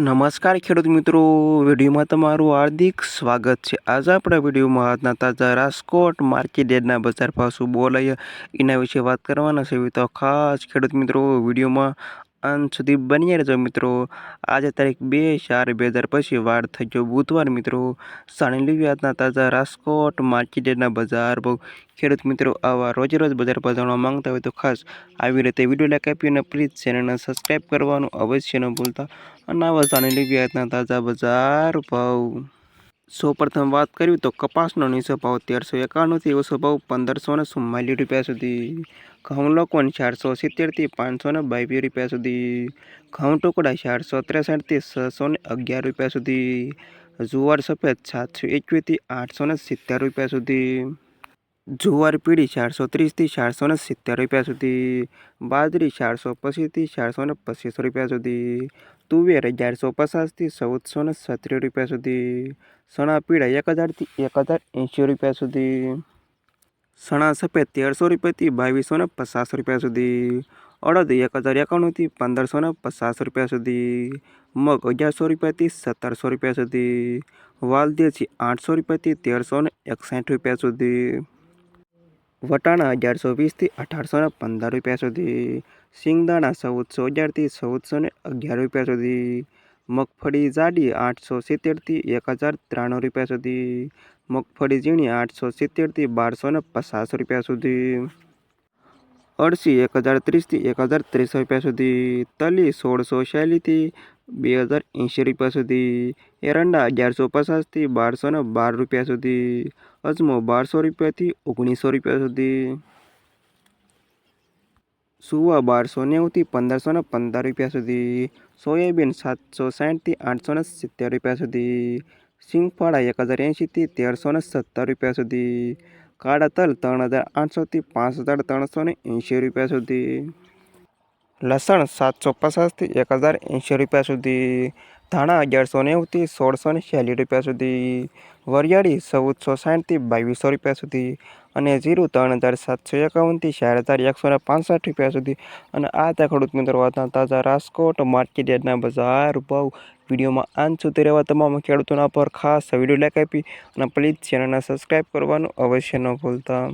નમસ્કાર ખેડૂત મિત્રો, વિડીયોમાં તમારું હાર્દિક સ્વાગત છે. આજે આપણા વિડીયોમાં આજના તાજા રાજકોટ માર્કેટ યાર્ડના બજાર ભાવ શું બોલાય એના વિશે વાત કરવાના છે. તો ખાસ ખેડૂત મિત્રો, વિડીયોમાં અંત સુધી બની રહેજો મિત્રો. આજે તારીખ બે ચાર બે હજાર પછી વાર થઈ ગયો બુધવાર મિત્રો. સાણેલી વ્યાજના તાજા રાજકોટ માર્કેટ યાર્ડના બજાર ભાવ. ખેડૂત મિત્રો, આવા રોજે રોજ બજાર પર જાણવા માંગતા હોય તો ખાસ આવી રીતે વીડિયો લાઈક આપી અને પ્લીઝ ચેનલને સબસ્ક્રાઈબ કરવાનું અવશ્ય ન ભૂલતા. અને આવા સાણેલી વ્યાજના તાજા બજાર ભાવ. સૌપ્રથમ વાત કરવી તો કપાસનો નીચો ભાવ તેરસો એકાણુંથી ઓછો ભાવ પંદરસો ને ચુમ્માલીસ રૂપિયા સુધી. ઘઉં લોકોને ચારસો સિત્તેરથી પાંચસો ને બાવીસ રૂપિયા સુધી. ઘઉં ટુકડા ચારસો ત્રેસઠથી છસો ને અગિયાર રૂપિયા સુધી. જુવાર સફેદ સાતસો એકવીસથી આઠસો ને સિત્તેર રૂપિયા સુધી. જુવાર પીળી ચારસો ત્રીસથી ચારસો ને સિત્તેર રૂપિયા સુધી. બાજરી ચારસો પચીસથી ચારસો ને પચીસ રૂપિયા સુધી. તુવેર અગિયારસો પચાસથી ચૌદસો ને છત્રીસ રૂપિયા સુધી સણા પીળા એક હજારથી એક હજાર એંશી રૂપિયા સુધી સણા સફેદ તેરસો રૂપિયાથી બાવીસો ને પચાસ રૂપિયા સુધી, અડદ એક હજાર એકાણુંથી પંદરસો ને પચાસ રૂપિયા સુધી, મગ અગિયારસો રૂપિયાથી સત્તરસો રૂપિયા સુધી, વાલદેશી આઠસો રૂપિયાથી તેરસો ને એકસાઠ રૂપિયા સુધી વટાણા અગિયારસો વીસથી અઢારસોને પંદર રૂપિયા સુધી સિંગદાણા ચૌદસો અગિયારથી ચૌદસો ને અગિયાર રૂપિયા સુધી, મગફળી જાડી આઠસો સિત્તેરથી એક હજાર ત્રાણું રૂપિયા સુધી, મગફળી ઝીણી આઠસો સિત્તેરથી બારસો ને પચાસ રૂપિયા સુધી, અળસી એક હજાર ત્રીસથી એક હજાર ત્રીસ રૂપિયા સુધી, તલી સોળસો છ્યાલીસથી બે હજાર એંશી રૂપિયા સુધી. એરંડા અગિયારસો પચાસથી બારસો ને બાર રૂપિયા સુધી. અજમો બારસો રૂપિયાથી ઓગણીસો રૂપિયા સુધી. સુવા બારસો નેવુંથી પંદરસો ને પંદર રૂપિયા સુધી. સોયાબીન સાતસો સાઠથી આઠસો ને સિત્તેર રૂપિયા સુધી. સિંગફાળા એક હજાર એંશીથી તેરસો ને સત્તર રૂપિયા સુધી. કાળા તલ ત્રણ હજાર આઠસોથી પાંચ હજાર ત્રણસો ને એંશી રૂપિયા સુધી. લસણ સાતસો પચાસથી એક હજાર એંશી રૂપિયા સુધી, ધાણા અગિયારસો નેવુંથી સોળસો ને છ્યાલીસ રૂપિયા સુધી, વરિયાળી ચૌદસો સાઠથી બાવીસો રૂપિયા સુધી અને જીરું ત્રણ હજાર સાતસો એકાવનથી ચાર હજાર એકસો ને પાંસઠ રૂપિયા સુધી. અને આ ત્યાં ખેડૂત મિત્રો વાતના તાજા રાજકોટ માર્કેટ બજાર ભાવ. વિડીયોમાં આન સુધી રહેવા તમામ ખેડૂતોના પર ખાસ વીડિયો લાઈક આપી અને પ્લીઝ ચેનલને સબસ્ક્રાઈબ કરવાનું અવશ્ય ન ભૂલતા.